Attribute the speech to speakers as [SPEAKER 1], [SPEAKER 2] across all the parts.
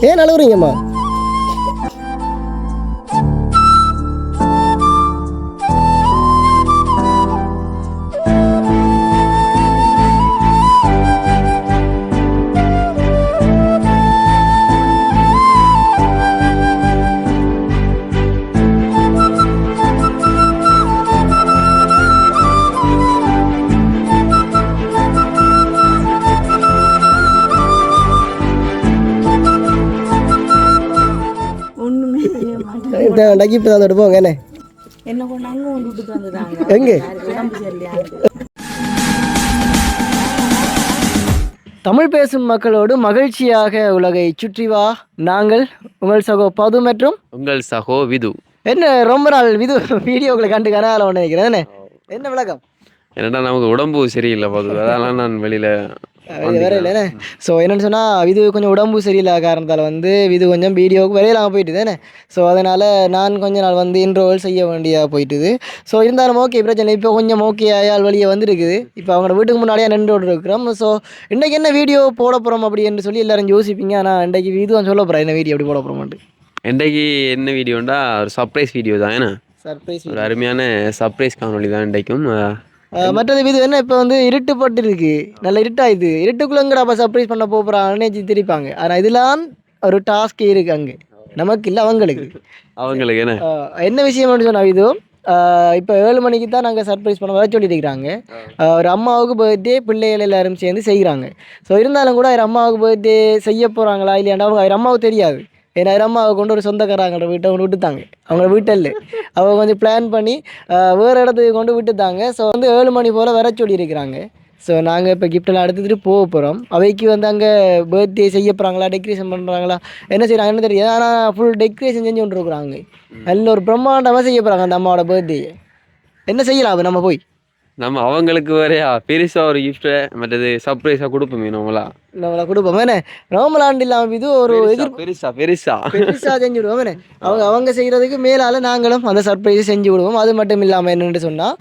[SPEAKER 1] ஏன் அழுகுறீங்கம்மா இந்த நகிப்பு தான் போங்க என்ன?
[SPEAKER 2] என்ன வந்துட்டாங்க
[SPEAKER 1] எங்க? தமிழ் பேசும் மக்களோடு மகிழ்ச்சியாக உலகை சுற்றி வா. நாங்கள் உங்கள் சகோ பது மற்றும்
[SPEAKER 3] உங்கள் சகோ விது.
[SPEAKER 1] என்ன ரொம்ப நாள் இது வீடியோக்களை கண்டு கனால நினைக்கிறேன் என்ன? என்ன விளக்கம்?
[SPEAKER 3] என்னடா நமக்கு உடம்பு சரியில்லை பார்த்து அதெல்லாம் நான் வெளியில
[SPEAKER 1] வெளியே வேற இல்லைண்ணே ஸோ என்னென்னு சொன்னால் இது கொஞ்சம் உடம்பு சரியில்லாத காரணத்தால் வந்து இது கொஞ்சம் வீடியோவுக்கு வெளியிலாமல் போயிட்டு தானே? ஸோ அதனால் நான் கொஞ்ச நாள் வந்து இன்ட்ரோவல் செய்ய வேண்டியதாக போயிட்டுது. ஸோ இருந்தாலும் ஓகே பிரச்சனை இப்போ கொஞ்சம் ஓகே ஆயால் வெளியே வந்துருக்குது. இப்போ அவங்களோட வீட்டுக்கு முன்னாடியே நின்று இருக்கிறோம் ஸோ இன்றைக்கி என்ன வீடியோ போட போகிறோம் அப்படின்னு சொல்லி எல்லாரும் யோசிப்பீங்க. ஆனால் இன்றைக்கு இதுவும் சொல்ல போகிறேன் என்ன வீடியோ எப்படி போட போகிறோம்ட்டு
[SPEAKER 3] இன்றைக்கு என்ன வீடியோண்டா ஒரு சர்ப்ரைஸ் வீடியோ தான் ஏன்னா
[SPEAKER 1] சர்ப்ரைஸ்
[SPEAKER 3] ஒரு அருமையான சர்ப்ரைஸ் காணொளி தான் இன்றைக்கும்.
[SPEAKER 1] மற்றது இது என்ன இப்போ வந்து இருட்டுப்பட்டு இருக்கு நல்ல இருட்டாயுது. இருட்டுக்குள்ளங்கடா அப்போ சர்ப்ரைஸ் பண்ண போகிறான்னு திரிப்பாங்க. ஆனால் இதெல்லாம் ஒரு டாஸ்க் இருக்கு அங்கே. நமக்கு இல்லை அவங்களுக்கு.
[SPEAKER 3] அவங்களுக்கு என்ன?
[SPEAKER 1] என்ன விஷயம் சொன்னா இது இப்போ ஏழு மணிக்கு தான் நாங்கள் சர்ப்ரைஸ் பண்ண வர சொல்லியிருக்கிறாங்க. ஆஹ் ஒரு அம்மாவுக்கு பர்த்டே பிள்ளைகள் எல்லாரும் சேர்ந்து செய்கிறாங்க ஸோ இருந்தாலும் கூட அவர் அம்மாவுக்கு பர்த்டே செய்ய போகிறாங்களா இல்லையாண்டா அவங்க அவர் அம்மாவுக்கு தெரியாது. ஏன்னா அவர் அம்மாவை கொண்டு ஒரு சொந்தக்காரங்களோட வீட்டை கொண்டு விட்டுத்தாங்க. அவங்க வீட்டில் அவங்க கொஞ்சம் பிளான் பண்ணி வேறு இடத்துக்கு கொண்டு விட்டுத்தாங்க. ஸோ வந்து ஏழு மணி போல் வர சொல்லியிருக்கிறாங்க. ஸோ நாங்கள் இப்போ கிஃப்டெல்லாம் எடுத்துகிட்டு போக போகிறோம் அவைக்கு வந்து அங்கே பர்த்டே செய்ய போகிறாங்களா டெக்கரேஷன் பண்ணுறாங்களா என்ன செய்கிறாங்கன்னு தெரியாது ஆனால் ஃபுல் டெக்கரேஷன் செஞ்சு கொண்டுருக்குறாங்க நல்ல ஒரு பிரம்மாண்டமாக செய்ய போகிறாங்க அந்த அம்மாவோட பர்த்டே என்ன செய்யலாம் நம்ம போய்.
[SPEAKER 3] நம்ம அவங்களுக்கு வேறையா? பெருசா ஒரு கிஃப்ட்டை மற்றது சர்ப்ரைஸாக கொடுப்போமே நம்மளா?
[SPEAKER 1] நம்மளை கொடுப்போம். என்ன ரோமலாண்டு இல்லாமல் இது ஒரு எதிர்
[SPEAKER 3] பெருசா பெருசா.
[SPEAKER 1] பெருசாக செஞ்சு விடுவோம் அவங்க அவங்க செய்கிறதுக்கு மேலால் நாங்களும் அந்த சர்ப்ரைஸை செஞ்சு விடுவோம் அது மட்டும் இல்லாமல் என்னென்னு சொன்னால்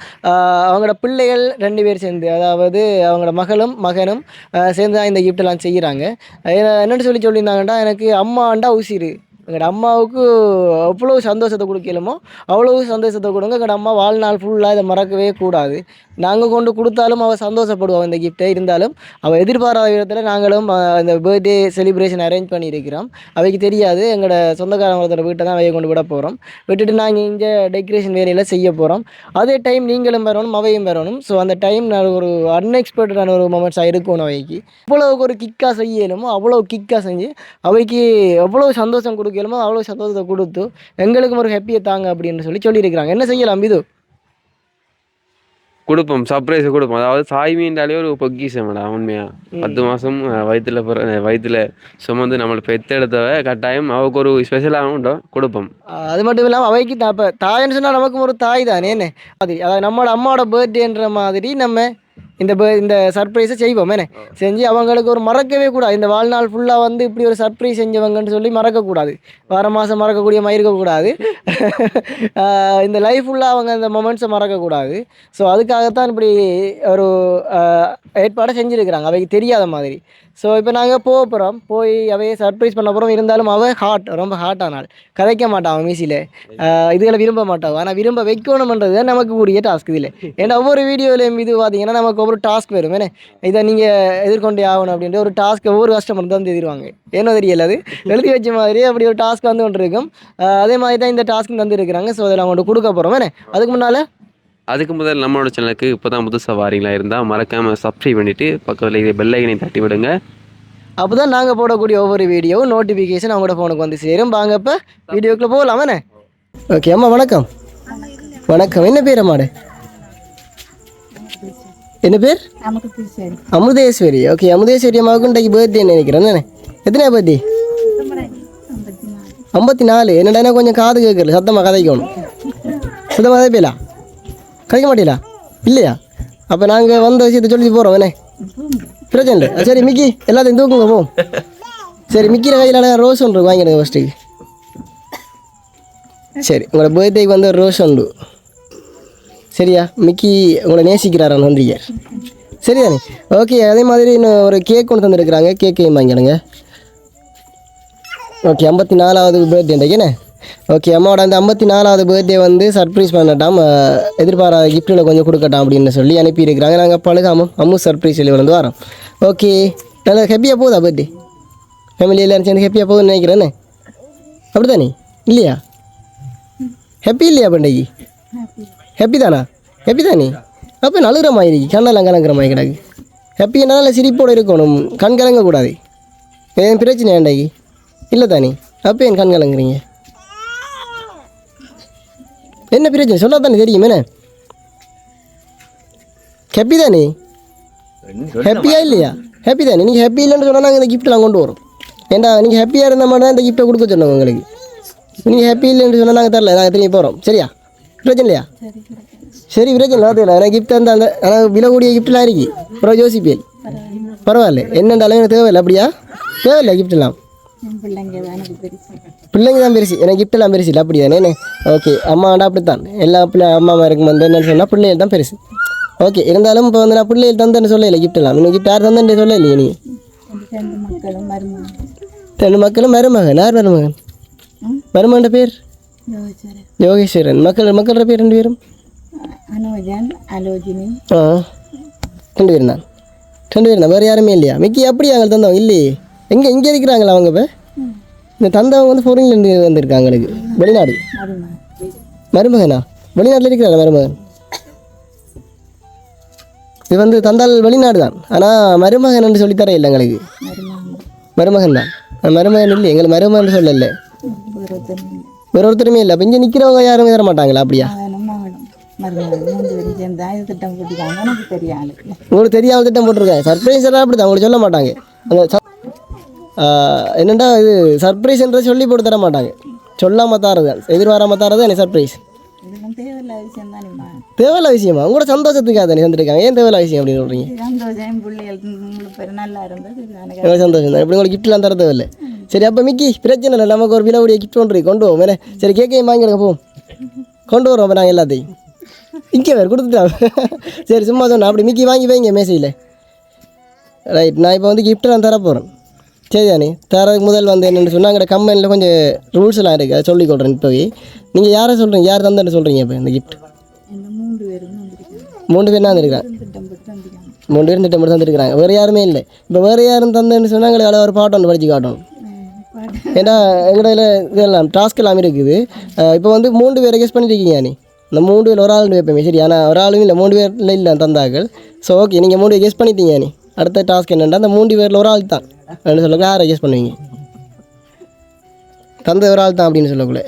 [SPEAKER 1] அவங்களோட பிள்ளைகள் ரெண்டு பேர் சேர்ந்து அதாவது அவங்களோட மகளும் மகனும் சேர்ந்து தான் இந்த கிஃப்டெல்லாம் செய்கிறாங்க என்னென்னு சொல்லி சொல்லியிருந்தாங்கடா எனக்கு அம்மாண்டா உசிறு. எங்களோட அம்மாவுக்கு அவ்வளோ சந்தோஷத்தை கொடுக்கலுமோ அவ்வளோ சந்தோஷத்தை கொடுங்க. எங்களோட அம்மா வாழ்நாள் ஃபுல்லாக இதை மறக்கவே கூடாது. நாங்கள் கொண்டு கொடுத்தாலும் அவள் சந்தோஷப்படுவோம் இந்த கிஃப்ட்டை இருந்தாலும். அவள் எதிர்பாராத விதத்தில் நாங்களும் அந்த இந்த பர்த்டே செலிப்ரேஷன் அரேஞ்ச் பண்ணியிருக்கிறோம். அவைக்கு தெரியாது. எங்களோட சொந்தக்காரங்களோட வீட்டை தான் அவையை கொண்டு விட போகிறோம் விட்டுட்டு நாங்கள் இங்கே டெக்கரேஷன் வேலையில் செய்ய போகிறோம் அதே டைம் நீங்களும் வரணும் அவையும் வரணும். ஸோ அந்த டைம் நான் ஒரு அன்எக்ஸ்பெக்டடான ஒரு மூமெண்ட்ஸாக இருக்கும் அவைக்கு. அவ்வளோவுக்கு ஒரு கிக்காக செய்யணுமோ அவ்வளோ கிக்காக செஞ்சு அவைக்கு எவ்வளோ சந்தோஷம் கொடுக்கலுமோ அவ்வளோ சந்தோஷத்தை கொடுத்து எங்களுக்கும் ஒரு ஹாப்பியை தாங்க அப்படின்னு சொல்லி சொல்லியிருக்கிறாங்க. என்ன செய்யலாம் இது
[SPEAKER 3] கொடுப்போம் சர்ப்ரைஸ் கொடுப்போம். அதாவது தாய்மீண்டாலே ஒரு பொக்கிஷம்டா உண்மையா? பத்து மாசம் அஹ், வயித்துல பிற வயித்துல சுமந்து நம்மளை பெத்தெடுத்தவ கட்டாயம் அவருக்கு ஒரு ஸ்பெஷலாக உண்டோ கொடுப்போம்.
[SPEAKER 1] அது மட்டும் இல்லாமல் அவைக்கு இப்போ தாய்ன்னு சொன்னால் நமக்கும் ஒரு தாய் தானே அது அதாவது நம்மளோட அம்மாவோட பர்த்டேன்ற மாதிரி நம்ம இந்த இந்த சர்ப்ரைஸை செய்வோம் என்ன? செஞ்சு அவங்களுக்கு ஒரு மறக்கவே கூடாது. இந்த வாழ்நாள் ஃபுல்லாக வந்து இப்படி ஒரு சர்ப்ரைஸ் செஞ்சவங்கன்னு சொல்லி மறக்கக்கூடாது. வார மாதம் மறக்கக்கூடிய மாதிரி இருக்கக்கூடாது. இந்த லைஃப் ஃபுல்லாக அவங்க அந்த மொமெண்ட்ஸை மறக்கக்கூடாது. ஸோ அதுக்காகத்தான் இப்படி ஒரு ஏற்பாடை செஞ்சுருக்கிறாங்க. அவைக்கு தெரியாத மாதிரி. ஸோ இப்போ நாங்கள் போக போகிறோம் போய் அவையை சர்ப்ரைஸ் பண்ண போகிறோம் இருந்தாலும் அவள் ஹார்ட் ரொம்ப ஹார்ட் ஆனாள் கதைக்க மாட்டான் அவன் மீசியில். இதுகளை விரும்ப மாட்டான் ஆனால் விரும்ப வைக்கணுமன்றது நமக்கு உரிய டாஸ்க் இதில். ஏன்னா ஒவ்வொரு வீடியோலையும் இது பார்த்தீங்கன்னா நமக்கு ஒவ்வொரு டாஸ்க் வரும் என்ன? இதை நீங்கள் எதிர்கொண்டே ஆகணும் அப்படின்ற ஒரு டாஸ்க் ஒவ்வொரு கஸ்டமர் தான் தந்துடுவாங்க ஏனோ தெரியல அது. எழுதி வச்ச மாதிரி அப்படி ஒரு டாஸ்க் வந்து கொண்டு இருக்கும். அதே மாதிரி தான் இந்த டாஸ்க் தந்துருக்கிறாங்க ஸோ அதை நாங்கள் கொடுக்க போகிறோம் என்ன? அதுக்கு முன்னால்?
[SPEAKER 3] அதுக்கு முதல் நம்மளோட சேனலுக்கு இப்போ தான் புதுசாக வாரீங்களா இருந்தால் மறக்காமல் சப்ஸ்கிரைப் பண்ணிவிட்டு பக்கத்தில் இதே பெல் ஐக்கனை தட்டி விடுங்க.
[SPEAKER 1] அப்போ தான் நாங்கள் போடக்கூடிய ஒவ்வொரு வீடியோவும் நோட்டிஃபிகேஷன் அவங்களோட ஃபோனுக்கு வந்து சேரும். வாங்க இப்போ வீடியோக்குள்ளே போகலாமாண்ணே ஓகே அம்மா வணக்கம். வணக்கம். என்ன பேர் அம்மாடு? என்ன பேர்? அமுதேஸ்வரி. ஓகே அமுதேஸ்வரி அம்மாவுக்கு இன்றைக்கு பர்த்டே நினைக்கிறேன். தானே? எத்தனை பர்த்டே ஐம்பத்தி நாலு. என்னடா கொஞ்சம் காது கேட்கல. சத்தமாக கதைக்கணும். சுத்தமாக கதைப்பீங்களா கதைக்க மாட்டீங்களா இல்லையா? அப்போ நாங்கள் வந்த விஷயத்தை சொல்லி போகிறோம் என்ன? பிரச்சனை இல்லை சரி மிக்கி எல்லாத்தையும் தூக்குங்க போ. சரி மிக்கிற கையில் ரோஸ் ஒன்று வாங்கிடுங்க ஃபஸ்ட்டுக்கு சரி உங்களோட பர்த்டேக்கு வந்து ஒரு ரோஸ் உண்டு சரியா? மிக்கி உங்களை நேசிக்கிறாரா நன்றிங்க சரிதானே? ஓகே அதே மாதிரி இன்னும் ஒரு கேக் கொண்டு தந்துருக்குறாங்க. கேக்கையும் வாங்கிடுங்க ஓகே ஐம்பத்தி நாலாவது பர்த்டே என்ன? ஓகே அம்மாவோட அந்த ஐம்பத்தி நாலாவது பர்த்டே வந்து சர்ப்ரைஸ் பண்ணட்டாம் எதிர்பாராத கிஃப்ட்டில் கொஞ்சம் கொடுக்கட்டாம் அப்படின்னு சொல்லி அனுப்பியிருக்கிறாங்க. நாங்கள் பழகாமல் அம்மு சர்ப்ரைஸ் சொல்லி வந்து வரோம். ஓகே நல்லா ஹாப்பியாக போகுதா பர்த்டே ஃபேமிலி எல்லாரும் சேர்ந்து ஹாப்பியாக போகுதுன்னு நினைக்கிறேன்னு அப்படி தானே இல்லையா? ஹாப்பி இல்லையா பண்டிகை ஹாப்பி தானா? ஹாப்பி தானே? அப்போ நழுகிற மாதிரி கண்ணெல்லாம் கலங்குற மாதிரி கிடக்கு ஹாப்பி என்னால் சிரிப்போடு இருக்கணும். கண் கலங்கக்கூடாது. ஏன் பிரச்சனை ஏண்டாகி இல்லை தானே? அப்போ என் கண் கலங்குறீங்க? என்ன பிரச்சனை? சொல்ல தானே தெரியும் என்ன? ஹாப்பி தானே? ஹாப்பியா இல்லையா? ஹாப்பி தானே? நீங்கள் ஹாப்பி இல்லைன்னு சொன்னால் நாங்கள் இந்த கிஃப்ட்லாம் கொண்டு வரோம். ஏண்டா நீங்கள் ஹாப்பியாக இருந்த மாதிரி தான் இந்த கிஃப்ட்டை கொடுக்க சொன்னோம் உங்களுக்கு. நீங்கள் ஹாப்பி இல்லைன்னு சொன்னால் நாங்கள் தரல. நாங்கள் திரும்பி போகிறோம் சரியா? பிரச்சனை இல்லையா சரி பிரச்சனை அதில் எனக்கு கிஃப்ட் அந்த அந்த ஆனால் விலை கூடிய கிஃப்ட்லாம் இருக்கு. அப்புறம் யோசிப்பேன். பரவாயில்ல. என்னென்றாலும் எனக்கு தேவையில்லை? அப்படியா? தேவையில்லை கிஃப்ட்லாம்
[SPEAKER 2] பிள்ளைங்க தான் பெருசு.
[SPEAKER 1] தான் எனக்கு எல்லாம் பெருசு இல்லை. அப்படி தானே ஓகே அம்மாண்டா அப்படித்தான். எல்லா பிள்ளை அம்மா இருக்கும் வந்து என்னன்னு சொன்னால் பிள்ளைகள் தான் பெருசு. ஓகே இருந்தாலும் இப்போ வந்து நான் பிள்ளைகள் தந்தேன்னு சொல்லலை எல்லாம். இன்னும் gift யார் தந்தேன்னு சொல்லலையே நீ?
[SPEAKER 2] எனக்கு ரெண்டு மக்களும் மருமகன்
[SPEAKER 1] ரெண்டு மக்களும் மருமகன். யார் மருமகன்? மருமகன் பேர்? யோகேஸ்வரன் மக்கள் மக்களோட பேர் ரெண்டு பேரும்
[SPEAKER 2] அனுஜன் அலோஜினி
[SPEAKER 1] ஆ ரெண்டு பேரும் தான் ரெண்டு பேரும் தான் வேறு யாருமே இல்லையா மிக்கி அப்படியா அவங்க தந்தவங்க இல்லையே எங்கே இங்கே இருக்கிறாங்களா அவங்க இப்போ இந்த தந்தவங்க வந்து ஃபாரின்லேருந்து வந்திருக்காங்க எனக்கு வெளிநாடு
[SPEAKER 2] மருமகன்
[SPEAKER 1] வெளிநாட்டில் இருக்கிறாங்க மருமகன் இது வந்து தந்தால் வெளிநாடு தான் ஆனால் மருமகன் என்று சொல்லித்தர இல்லை எங்களுக்கு
[SPEAKER 2] மருமகன்
[SPEAKER 1] மருமகன் தான் மருமகன் இல்லை எங்களுக்கு மருமகன் சொல்லல வேற ஒருத்தருமே இல்லை. அப்போ இங்கே நிற்கிறவங்க யாருமே தர மாட்டாங்களா அப்படியா? உங்களுக்கு தெரியாத திட்டம் போட்டிருக்கேன் சர்ப்ரைஸ் எல்லாம் அப்படி தான் உங்களுக்கு சொல்ல மாட்டாங்க. அந்த என்னண்டா இது? சர்ப்ரைஸ்ன்ற சொல்லி போட்டு தர மாட்டாங்க. சொல்லாமல் தாரது. எதிர்பாராமல் தாரது எனக்கு சர்ப்ரைஸ்
[SPEAKER 2] தேவையில்ல விஷயம்
[SPEAKER 1] உங்களோட சந்தோஷத்துக்காக தானே செஞ்சுருக்காங்க ஏன் தேவையில்ல விஷயம் அப்படின்னு சொல்கிறீங்க
[SPEAKER 2] சந்தோஷம்
[SPEAKER 1] சந்தோஷம்? தான் இப்படி உங்களுக்கு கிஃப்ட்லாம் தர தேவையில்ல? சரி அப்போ மிக்கி பிரச்சனை இல்லை. நமக்கு ஒரு விலை உடைய கிஃப்ட் ஒன்று கொண்டு போவோம். வேணே சரி கேக்கையும் வாங்கிடுங்க போவோம். கொண்டு வரோம் நாங்கள் எல்லாத்தையும். இங்கே வேறு கொடுத்துட்டாங்க சரி சும்மா சொன்னேன் அப்படி மிக்கி வாங்கி வைங்க மேசையில் ரைட் நான் இப்போ வந்து கிஃப்ட்லாம் தர போகிறேன் சரிதானே தரதுக்கு முதல் வந்து என்னென்னு சொன்னால் எங்கள் கம்பெனியில் கொஞ்சம் ரூல்ஸ் எல்லாம் இருக்குது அதை சொல்லிக் கொடுறேன் இப்போவே நீங்கள் யாரை சொல்கிறீங்க யார் தந்தேன்னு சொல்கிறீங்க இப்போ இந்த கிஃப்ட்
[SPEAKER 2] மூன்று
[SPEAKER 1] மூணு பேர் தான் வந்திருக்காங்க. மூணு பேரும் திட்டம் மட்டும் தந்துருக்காங்க வேறு யாருமே இல்லை. இப்போ வேறு யாரும் தந்தேன்னு சொன்னால் எங்களுக்கு ஒரு பாட்டு ஒன்று படித்து காட்டணும். ஏன்னா எங்கள்ட இதில் இதெல்லாம் டாஸ்க் எல்லாம் இருக்குது. இப்போ வந்து மூன்று பேரை கெஸ் பண்ணிருக்கீங்க நீ இந்த மூணு பேர் ஒரு ஆள் வைப்பேன் சரி. ஆனால் ஒரு ஆளும் இல்லை மூணு பேரில் இல்லை தந்தாக்கள். ஸோ ஓகே நீங்கள் மூணு கெஸ் பண்ணிட்டீங்க நீ அடுத்த டாஸ்க் என்னென்னா அந்த மூன்று பேரில் ஒரு ஆள் தான் அப்படின்னு சொல்லுங்க யாரை கெஸ் பண்ணுவீங்க? தந்த ஒரு ஆள் தான் அப்படின்னு சொல்லக்குள்ள.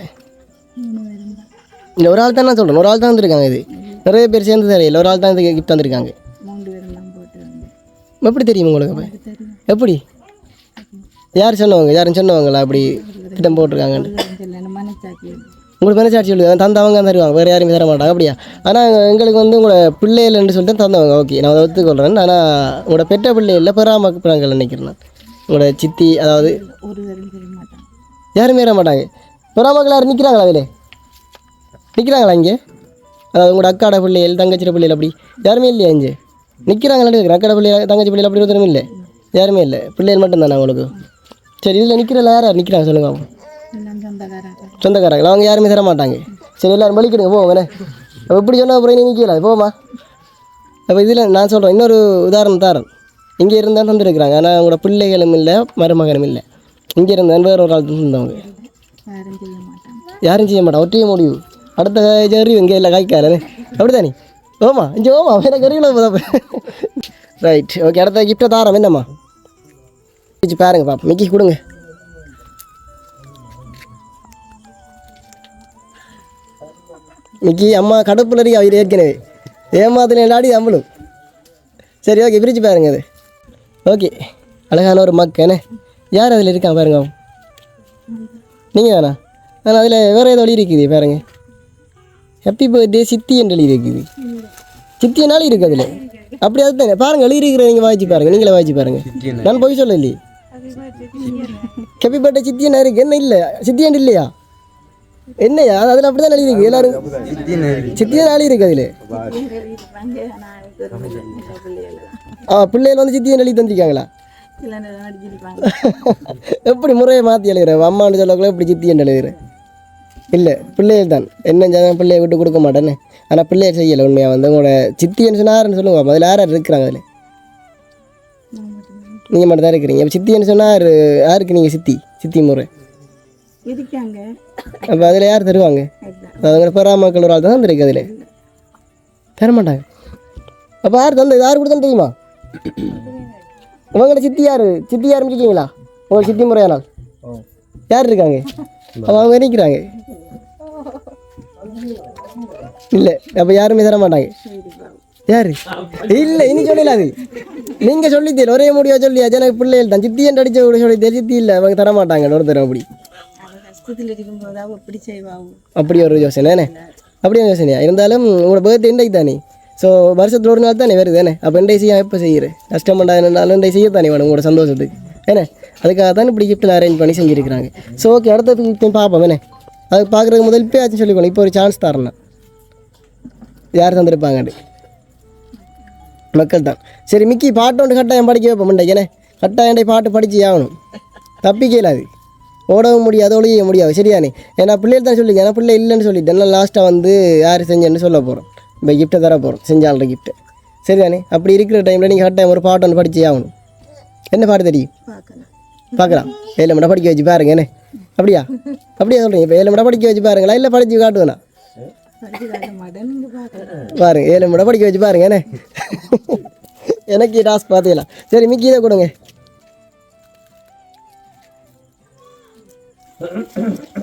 [SPEAKER 1] இல்லை ஒரு ஆள் தான் நான் சொல்கிறேன் ஒரு ஆள் தான் வந்திருக்காங்க இது. நிறைய பேர் சேர்ந்து தெரியல ஒரு ஆள் தான் இது கிஃப்ட் தந்திருக்காங்க. எப்படி தெரியும் உங்களுக்கு அப்போ? எப்படி? யார் சொன்னவங்க? யாரும் சொன்னவங்களா? அப்படி திட்டம் போட்டிருக்காங்கன்னு. உங்களுக்கு மனசாட்சி சொல்லுது தந்தவங்க தான் தருவாங்க வேறு யாருமே தர மாட்டாங்க. அப்படியா? ஆனால் எங்களுக்கு வந்து உங்களோட பிள்ளைகள்னு சொல்லிட்டு தந்தவங்க. ஓகே நான் அதை ஒத்துக்கொள்கிறேன் ஆனால் உங்களோட பெற்ற பிள்ளை இல்லை பெறாம பிள்ளைங்கள் நினைக்கிறேன் நான். உங்களோட சித்தி அதாவது யாருமே வர மாட்டாங்க. பெறாமக்கள் யாரும் நிற்கிறாங்களா அதில்? நிற்கிறாங்களா இங்கே? அதாவது உங்களோட அக்காட பிள்ளைகள் தங்கச்சிட பிள்ளைகள் அப்படி யாருமே இல்லையா இங்கே? நிற்கிறாங்களா இருக்கிற அக்காட பிள்ளைகள் தங்கச்சி பிள்ளைகள் அப்படி ஒருத்தரும் இல்லை. யாருமே இல்லை. பிள்ளைகள் மட்டும்தானே உங்களுக்கு? சரி இதில் நிற்கிறல யார் யார்? நிற்கிறாங்க சொல்லுங்க
[SPEAKER 2] சொந்தக்காராக
[SPEAKER 1] சொந்தக்காரங்க. அவங்க யாருமே தர மாட்டாங்க. சரி எல்லாரும் வலிக்கிடுங்க போவோம் வேணே. அப்போ இப்படி சொன்ன அப்புறம் நீ நிற்கல போமா அப்போ இதில் நான் சொல்கிறேன் இன்னொரு உதாரணம் தரேன். இங்கே இருந்தால் தந்துருக்குறாங்க ஆனால் அவங்களோட பிள்ளைகளும் இல்லை மருமகனும் இல்லை. இங்கே இருந்தால் வேறு ஒரு ஆள் தந்தவங்க
[SPEAKER 2] யாரும் செய்ய மாட்டான்
[SPEAKER 1] யாரும் செய்ய மாட்டான் ஒற்றைய முடிவு. அடுத்த ஜரி இங்கே இல்லை காய்க்காலே அப்படி தானே ஓமா இங்கே ஓமா அறிவில போதா ரைட் ஓகே அடுத்த கிஃப்ட்டை தாரம் என்னம்மா? வச்சு பாருங்க பாப்பா மிக்கி கொடுங்க மிக்கி அம்மா கடுப்புல இருக்கு அவர் ஏற்கனவே ஏமாத்துல நாடி நம்மளும் சரி ஓகே பிரித்து பாருங்க அது ஓகே அழகான ஒரு மக்கு என்ன யார் அதில் இருக்கான் பாருங்க அவன் நீங்கள் தானா ஆனால் அதில் வேறு ஏதோ வழி இருக்குது பாருங்க ஹாப்பி பர்த்டே சித்தி என்ற எழுதி இருக்குது சித்தி நாள் இருக்குது அதில் அப்படி அதுதானே பாருங்க எழுதி இருக்கிற நீங்கள் வாய்ச்சி பாருங்க நீங்களே வாய்ச்சி பாருங்க நான் போய் சொல்ல இல்லையே ஹாப்பி பர்த்டே சித்தி என்ன இருக்கு என்ன இல்லை? சித்தி இல்லையா? என்னையா? அதில் அப்படி தான் எழுதி இருக்கு எல்லாரும் சித்தியா நாள் இருக்கு அதில். ஆ பிள்ளைகள் வந்து சித்தியை எழுதி தந்திருக்காங்களா? எப்படி முறையை மாற்றி எழுதுற? அம்மான்னு சொல்லக்குள்ள எப்படி சித்தி என்று எழுதுற? இல்லை பிள்ளைகள் தான். என்ன செஞ்சாலும் பிள்ளையை விட்டு கொடுக்க மாட்டேன்னு ஆனால் பிள்ளையை செய்யலை உண்மையாக வந்து. உங்களோட சித்தின்னு சொன்னாருன்னு சொல்லுங்க. அதில் யார் யார் இருக்கிறாங்க அதில்? நீங்கள் மட்டும் தான் இருக்கிறீங்க. அப்போ சித்தின்னு சொன்னால் யாருக்கு நீங்கள் சித்தி? சித்தி முறை.
[SPEAKER 2] இருக்காங்க
[SPEAKER 1] அப்போ அதில் யார் தருவாங்க?
[SPEAKER 2] அதுதான்.
[SPEAKER 1] அதுங்க பெறாமக்கள் ஒரு ஆள் தான் இருக்கு அதில். தர மாட்டாங்க அப்போ யார் தந்தது யார் கொடுத்தான்னு தெரியுமா? உங்களோட சித்தி யார்? சித்தி யாரும் இருக்கீங்களா உங்கள் சித்தி முறையானால் யார் இருக்காங்க? அப்போ அவங்க நிற்கிறாங்க இல்லை. அப்போ யாருமே தர மாட்டாங்க யாரு? இல்லை இனி சொல்லல அது. நீங்கள் சொல்லித்தீர் ஒரே முடியா சொல்லியாச்சு எனக்கு பிள்ளைகள் தான். சித்தி என்று அடிச்ச கூட சொல்லித்தேன் சித்தி இல்லை. அவங்க தர மாட்டாங்க ஒருத்தர் அப்படி. அப்படி ஒரு யோசனை அப்படி ஒரு யோசனையா? இருந்தாலும் உங்களோட பர்த்டே இன்றைக்கு தானே? ஸோ வருஷத்துல ஒரு நாள் தானே வருது தானே அப்போ இன்றைக்கு செய்ய எப்போ செய்கிறேன் கஷ்டமண்டா என்னன்னாலும் இன்றைக்கு செய்ய தானே வேணும் உங்களோட சந்தோஷத்துக்கு. ஏன்னா அதுக்காக தான் இப்படி கிஃப்ட்டில் அரேஞ்ச் பண்ணி செஞ்சுருக்கிறாங்க. ஸோ ஓகே அடுத்த கிஃப்ட் பார்ப்போம் என்ன அது பார்க்குறதுக்கு முதல் இப்போ ஆச்சும் சொல்லிக்கணும் இப்போ ஒரு சான்ஸ் தரணும். யார் தந்திருப்பாங்கன்னு. மக்கள் தான் சரி மிக்கி பாட்டு ஒன்று கட்டாயம் படிக்க வைப்போம் இன்றைக்கு கட்டாயண்டை பாட்டு படித்து ஆகணும். தப்பிக்கல அது. ஓடவும் முடியாது ஒழிய முடியாது சரியானே ஏன்னா பிள்ளைகள் தான் சொல்லி ஏன்னா பிள்ளை இல்லைன்னு சொல்லிட்டேன் நான் லாஸ்ட்டாக வந்து யார் செஞ்சேன்னு சொல்ல போகிறோம் இப்போ கிஃப்ட்டை தர போகிறோம் செஞ்சால்ற கிஃப்ட்டு சரிதானே அப்படி இருக்கிற டைமில் நீங்கள் கட்டாயம் ஒரு பாட்டு ஒன்று படித்து ஆகணும். என்ன பாட்டு தெரியும்?
[SPEAKER 2] பார்க்கலாம்.
[SPEAKER 1] ஏழு மடம் படிக்க வச்சு பாருங்க என்ன? அப்படியா? அப்படியா சொல்கிறீங்க இப்போ ஏழு மடம் படிக்க வச்சு பாருங்களா? இல்லை படித்து காட்டுவேண்ணா பாருங்க ஏழு மடம் படிக்க வச்சு பாருங்க என்ன எனக்கு டாஸ்க் பார்த்துக்கலாம் சரி மிக்கி இதை கொடுங்க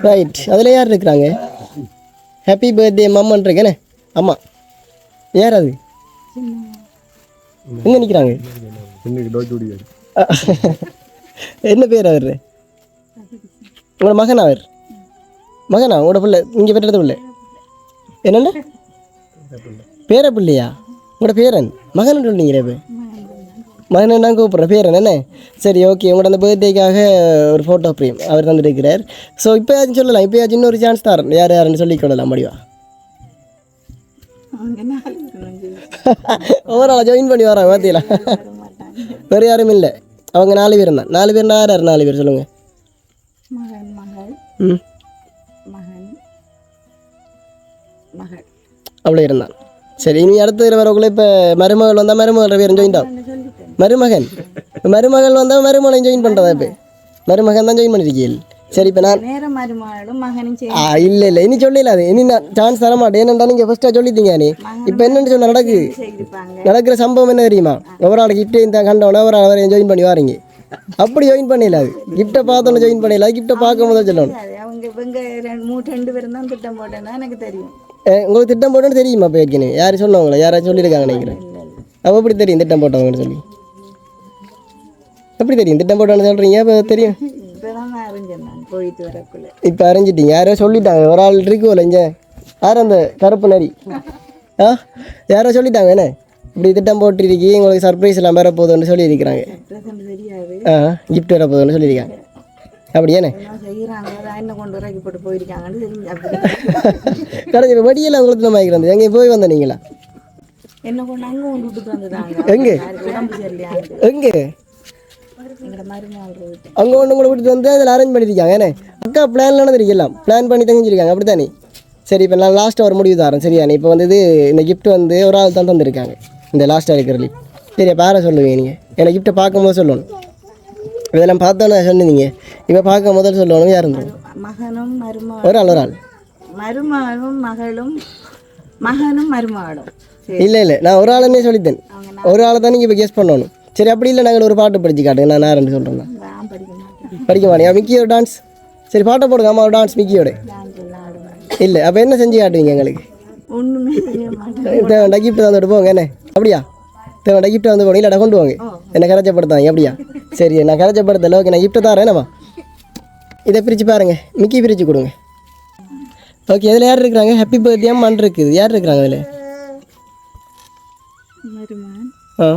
[SPEAKER 1] ரைட் அதில் யார் இருக்கிறாங்க ஹாப்பி பர்த்டே மம்மன் இருக்கேனே அம்மா யார் அது எங்கே நிற்கிறாங்க என்ன பேர் அவர் உங்களோட மகன் அவர் மகனா உங்களோட பிள்ளை இங்கே பெற்றது பிள்ளை என்னென்ன பேர பிள்ளையா உங்களோட பேரன்? மகன் சொன்னீங்களே இப்போ? மகன் நான் கூப்பிட்றேன். பேரன் என்ன சரி ஓகே உங்களோட அந்த பர்த்டேக்காக ஒரு ஃபோட்டோ ஃப்ரேம் அவர் தந்துருக்கிறார் ஸோ இப்போயாச்சும் சொல்லலாம். இப்போயாச்சும் இன்னொரு சான்ஸ் தரேன் யார் யாருன்னு சொல்லி கொள்ளலாம். முடிவா ஓவரால் ஜாயின் பண்ணி வராங்க பார்த்தீங்களா வேறு யாரும் இல்லை. அவங்க நாலு பேர் தான். நாலு பேர் யார் யார் நாலு பேர் சொல்லுங்கள் ம்.
[SPEAKER 2] மகள்.
[SPEAKER 1] அவ்வளோ இருந்தான் சரி இனி அடுத்த வரக்குள்ள இப்போ மருமகள் வந்தால் மருமகள் பேரும் ஜாயின் ஆகும் மருமகன். மருமகள் வந்தால் மருமகளையும் ஜாயின் பண்ணுறதா இப்போ? மருமகன் தான் ஜாயின் பண்ணிருக்கீங்க சரி இப்போ நான் ஆ இல்லை இல்லை இனி சொல்லல அது இனி நான் சான்ஸ் தர மாட்டேன். ஏனென்றா நீங்கள் ஃபஸ்ட்டாக சொல்லிட்டீங்க நீ. இப்போ என்னன்னு சொன்ன
[SPEAKER 2] செய்திருப்பாங்க.
[SPEAKER 1] நடக்கிற சம்பவம் என்ன தெரியுமா? ஒரு ஆள் கிஃப்ட்டே இந்த கண்டவன ஒரு அவரை ஜாயின் பண்ணி வாரீங்க. அப்படி ஜாயின் பண்ணல அது கிஃப்ட்டை பார்த்தோன்னு ஜாயின் பண்ணல கிஃப்ட்டை பார்க்கும் போது சொல்லணும்.
[SPEAKER 2] அவங்க இவங்க ரெண்டு மூணு ரெண்டு பேரும் தான் திட்டம் போட்டேன்னா எனக்கு தெரியும்.
[SPEAKER 1] உங்களுக்கு திட்டம் போட்டோன்னு தெரியுமா இப்போ ஏற்கனவே? யாரும் சொன்னவங்களா? யாராச்சும் சொல்லியிருக்காங்க நினைக்கிறேன். அப்போ எப்படி தெரியும் திட்டம் போட்டவங்கன்னு சொல்லி? எப்படி தெரியும்? திட்டம் போட்டோன்னு சொல்கிறீங்க அப்போ தெரியும். இப்போ அறிஞ்சிட்டீங்க. யாரோ சொல்லிட்டாங்க. ஒரு ஆள் இருக்குல்ல இங்கே. யார் அந்த கருப்பு நரி? ஆ? யாரோ சொல்லிட்டாங்க என்ன? இப்படி திட்டம் போட்டிருக்கி உங்களுக்கு சர்ப்ரைஸ் எல்லாம் வர போகுதுன்னு சொல்லியிருக்கிறாங்க ஆ கிஃப்ட் வர போகுதுன்னு சொல்லியிருக்காங்க. அப்படியானே
[SPEAKER 2] என்ன என்ன
[SPEAKER 1] கடைசி வெடியெல்லாம் உங்களுக்கு தான் வாங்கிக்கிறது எங்கே போய் வந்த நீங்களா?
[SPEAKER 2] என்ன
[SPEAKER 1] எங்கே? அங்கே ஒன்று கூட விட்டுட்டு வந்து அதில் அரேஞ்ச் பண்ணியிருக்காங்க என்ன? அக்கா பிளான் நடந்திருக்கலாம் பிளான் பண்ணி தங்கிச்சிருக்காங்க அப்படி தானே சரி இப்போ நான் லாஸ்ட்டாக ஒரு முடிவு தரேன். சரியானே இப்போ வந்து இந்த gift வந்து ஒரு ஆள் தான் தந்திருக்காங்க. இந்த லாஸ்ட்டாக இருக்கிறது. சரி அப்போ யாரை சொல்லுவீங்க நீங்கள் எனக்கு கிஃப்ட்டை பார்க்கும்போது சொல்லணும். இதெல்லாம் பார்த்தோன்னே சொன்னீங்க. இப்போ பார்க்க முதல் சொல்லணும் யார்
[SPEAKER 2] மகனும் மருமகள்
[SPEAKER 1] ஒரு ஆள் ஒரு ஆள்.
[SPEAKER 2] மருமகளும் மகளும் மகனும் மருமகளும்.
[SPEAKER 1] இல்லை இல்லை. நான் ஒரு ஆளுன்னே சொல்லித்தேன் ஒரு ஆளை தான் நீங்கள் இப்போ கெஸ் பண்ணணும். சரி அப்படி இல்லை நாங்கள் ஒரு பாட்டு படிச்சு காட்டுங்க. நான் சொல்கிறேன்
[SPEAKER 2] நான் படிக்க மாட்டேன்.
[SPEAKER 1] படிக்க மாட்டேன். மிக்கியோட டான்ஸ் சரி பாட்டை போடுங்க. அம்மா டான்ஸ் மிக்கியோட. இல்லை அப்போ என்ன செஞ்சு காட்டுவீங்க எங்களுக்கு? தேவைண்டா கிஃப்ட் தந்துட்டு போங்க என்ன? அப்படியா? தேவைண்டா கிஃப்ட் வந்து இல்லைடா கொண்டு வாங்க என்ன கரைச்சப்படுத்தாங்க அப்படியா சரி நான் கரைச்சப்படுத்தல ஓகே நான் கிஃப்ட்டை தரேன் என்னம்மா இதை பிரித்து பாருங்க. மிக்கி பிரித்து கொடுங்க. ஓகே இதில் யார் இருக்கிறாங்க? ஹாப்பி பர்த்டே மண் இருக்குது. யார் இருக்கிறாங்க அதில் ஆ.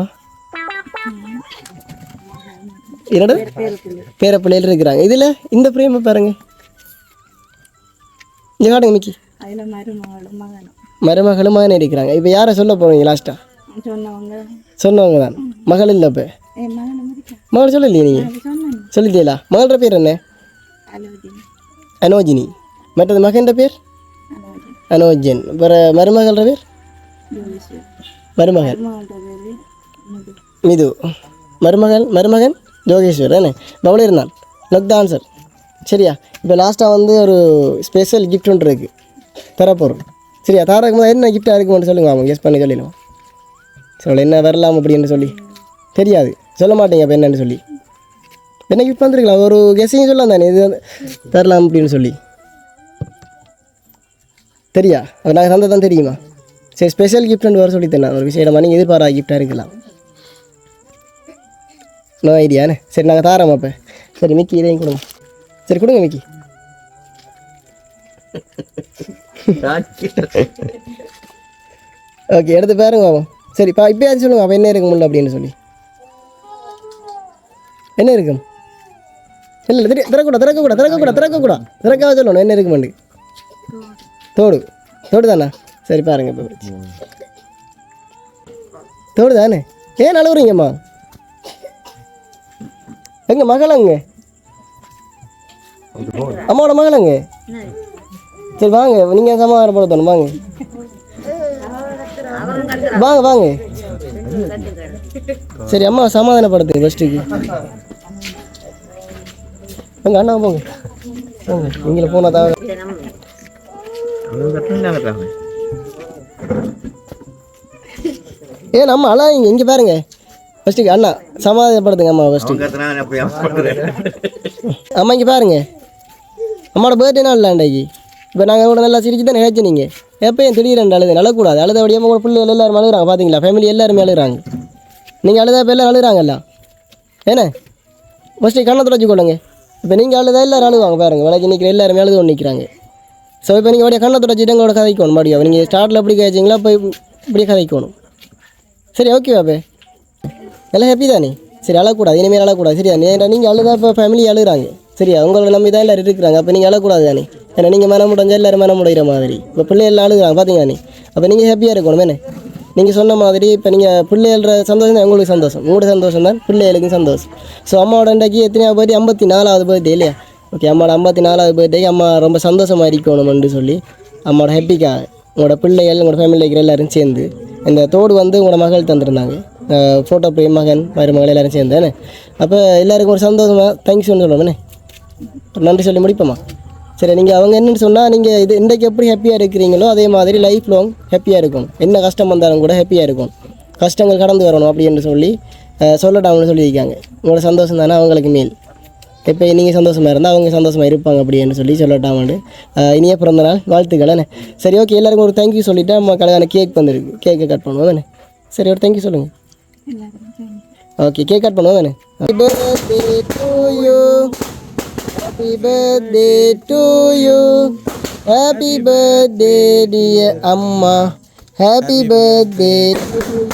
[SPEAKER 1] என்னடா பேர பிள்ளைகள் இருக்கிறாங்க. இதில் இந்த ஃப்ரேமை பாருங்க. இங்கே காட்டுங்க மிக்கி.
[SPEAKER 2] மருமகளும் மகனும்
[SPEAKER 1] இருக்கிறாங்க. இப்போ யாரை சொல்ல போகிறீங்க லாஸ்ட்டாக
[SPEAKER 2] சொன்னவங்க
[SPEAKER 1] தான். மகள் இல்லை இப்போ மகள் சொல்லலையே நீங்கள் சொல்லிட்டீங்களா மகளோட பேர் என்ன? அனோஜினி. மற்றது மகன்ற பேர்? அனோஜன். வேறு மருமகளோட பேர்? மருமகள்.
[SPEAKER 2] மது.
[SPEAKER 1] மிது. மருமகன் யோகேஸ்வர் தானே பவுல இருந்தான் லக் தான் ஆன்சர் சரியா? இப்போ லாஸ்ட்டாக வந்து ஒரு ஸ்பெஷல் கிஃப்ட் ஒன்று இருக்குது தரப்போகிறோம் சரியா? தாரக்கு போது என்ன கிஃப்டாக இருக்குமென்னு சொல்லுங்க அவங்க கெஸ் பண்ணி சொல்லிடுவோம். சொல்ல என்ன வரலாம் அப்படின்னு சொல்லி. தெரியாது. சொல்ல மாட்டீங்க அப்போ என்னன்னு சொல்லி. என்ன கிஃப்ட் வந்துருக்கலாம். ஒரு கெஸ்ஸையும் சொல்லலாம் தானே. இது தரலாம் அப்படின்னு சொல்லி. தெரியா? அது நாங்கள் தந்தது தான் தெரியுமா? சரி ஸ்பெஷல் கிஃப்ட்னு வர சொல்லி தந்தேன் ஒரு விஷயம் நீங்கள் எதிர்பாரா கிஃப்டாக இருக்கலாம். நோ ஐடியாண்ணே சரி நாங்கள் தாரோம் அப்போ. சரி மிக்கி இதையும் கொடுங்க. சரி கொடுங்க மிக்கி ஓகே எடுத்து பாருங்க சரி பா இப்போயாச்சும் சொல்லுங்க அப்போ என்ன இருக்கு முள்ள அப்படின்னு சொல்லி. என்ன இருக்கும் இல்லை இல்லை தெரிய திறக்க திறக்கக்கூடாது திறக்க திறக்கக்கூடாது திறக்காக சொல்லணும் என்ன இருக்குமெண்டு? தோடு. தோடு தானே சரி பாருங்க இப்போ தோடு தானே ஏன் அழுகுறீங்கம்மா எங்க மகளங்க அம்மாவோட மகளங்க சரி வாங்க நீங்க சமாதானப்படுத்தணும் வாங்க. வாங்க வாங்க. சரி அம்மா சமாதானப்படுத்து ஃபஸ்ட்டுக்கு அங்கே அண்ணா போங்க போங்க நீங்கள போனா தான் ஏ நம்ம அழாங்க இங்கே பாருங்க. ஃபஸ்ட்டுக்கு அண்ணா சமாதானப்படுத்துங்க அம்மா ஃபஸ்ட்டு அம்மா இங்கே பாருங்க. அம்மாவோட பர்த்டே நாள் அன்றைக்கு இப்போ நாங்கள் கூட நல்லா சிரிச்சு தான் நினைச்சு நீங்கள் எப்போ என் திடீரென்று அழுது அழக்கூடாது. அழுத வழியாக கூட பிள்ளைகள் எல்லாரும் அழுகுறாங்க பார்த்தீங்களா ஃபேமிலி எல்லாருமே அழுகுறாங்க. நீங்கள் அழுதா இப்போ எல்லாம் அழுகுறாங்கல்ல? ஏண்ணே? ஃபஸ்ட்டு கண்ணை தொடச்சு கொள்ளுங்க. இப்போ நீங்கள் அழுதா எல்லாரும் அழுவாங்க பாருங்கள் விலைக்கு நிற்கிற எல்லாருமே அழுது ஒன்று நிற்கிறாங்க ஸோ இப்போ நீங்கள் அப்படியே கண்ணை தொடச்சிட்டு எங்களோட கதைக்கணும் மறுபடியும். நீங்கள் ஸ்டார்ட்டில் எப்படி கதைச்சிங்களா இப்போ இப்படியே கதைக்கணும். சரி ஓகே பாப்பே எல்லாம் ஹாப்பி தானே? சரி அழக்கூடாது. இனிமேல் அழக்கூடாது. சரியா? நீங்கள் நீங்கள் அழுதா? இப்போ ஃபேமிலி அழுகுறாங்க. சரியா? உங்களை நம்பி தான் எல்லோரும் இருக்கிறாங்க. அப்போ நீங்கள் அழக்கூடாது தானே? ஏன்னா நீங்கள் மனம் முடிஞ்சால் எல்லோரும் மனம் முடிகிற மாதிரி. இப்போ பிள்ளைகள் அழுகுறாங்க. பார்த்தீங்களா நீ? அப்போ நீங்கள் ஹாப்பியாக இருக்கணும் என்ன? நீங்கள் சொன்ன மாதிரி இப்போ நீங்கள் பிள்ளைகள சந்தோஷம் தான் உங்களுக்கு சந்தோஷம். உங்களோட சந்தோஷம் தான் பிள்ளைகளுக்கும் சந்தோஷம். ஸோ அம்மாவோட இன்றைக்கு எத்தனையாவது பர்த்டே ஐம்பத்தி நாலாவது பர்த்டே இல்லையா? ஓகே அம்மாவோட ஐம்பத்தி நாலாவது பர்த்டேக்கு அம்மா ரொம்ப சந்தோஷமாக இருக்கணும்னு சொல்லி அம்மாவோட ஹாப்பிக்காக உங்களோட பிள்ளைகள் உங்களோட ஃபேமிலியில் இருக்கிற எல்லாரும் சேர்ந்து இந்த தோடு வந்து உங்களோட மகள் தந்திருந்தாங்க. ஃபோட்டோ பிரேம் மகன் மருமகள் எல்லாரும் சேர்ந்து அப்போ எல்லாருக்கும் ஒரு சந்தோஷமாக தேங்க்ஸ் சொல்லணும் நன்றி சொல்லி முடிப்போமா? சரி நீங்கள் அவங்க என்னன்னு சொன்னால் நீங்கள் இது இன்றைக்கு எப்படி ஹாப்பியாக இருக்கிறீங்களோ அதே மாதிரி லைஃப் லாங் ஹாப்பியாக இருக்கணும் என்ன கஷ்டம் வந்தாலும் கூட ஹாப்பியாக இருக்கணும் கஷ்டங்கள் கடந்து வரணும் அப்படின்னு சொல்லி சொல்லட்டாங்கன்னு சொல்லியிருக்காங்க. உங்களோட சந்தோஷம் தானே அவங்களுக்கு மேல். இப்போ நீங்கள் சந்தோஷமாக இருந்தால் அவங்க சந்தோஷமாக இருப்பாங்க அப்படின்னு சொல்லி சொல்லட்டாமண்டு இனிய பிறந்த நாள் வாழ்த்துக்கள் சரி ஓகே எல்லாருக்கும் ஒரு தேங்க்யூ சொல்லிவிட்டு நம்ம கல்யாணம் கேக் வந்துருக்கு. கேக்கை கட் பண்ணுவோம் தானே சரி ஒரு தேங்க்யூ சொல்லுங்கள் ஓகே கேக் கட் பண்ணுவோம் தானே Happy birthday to you. Happy birthday dear Amma. Happy birthday to you.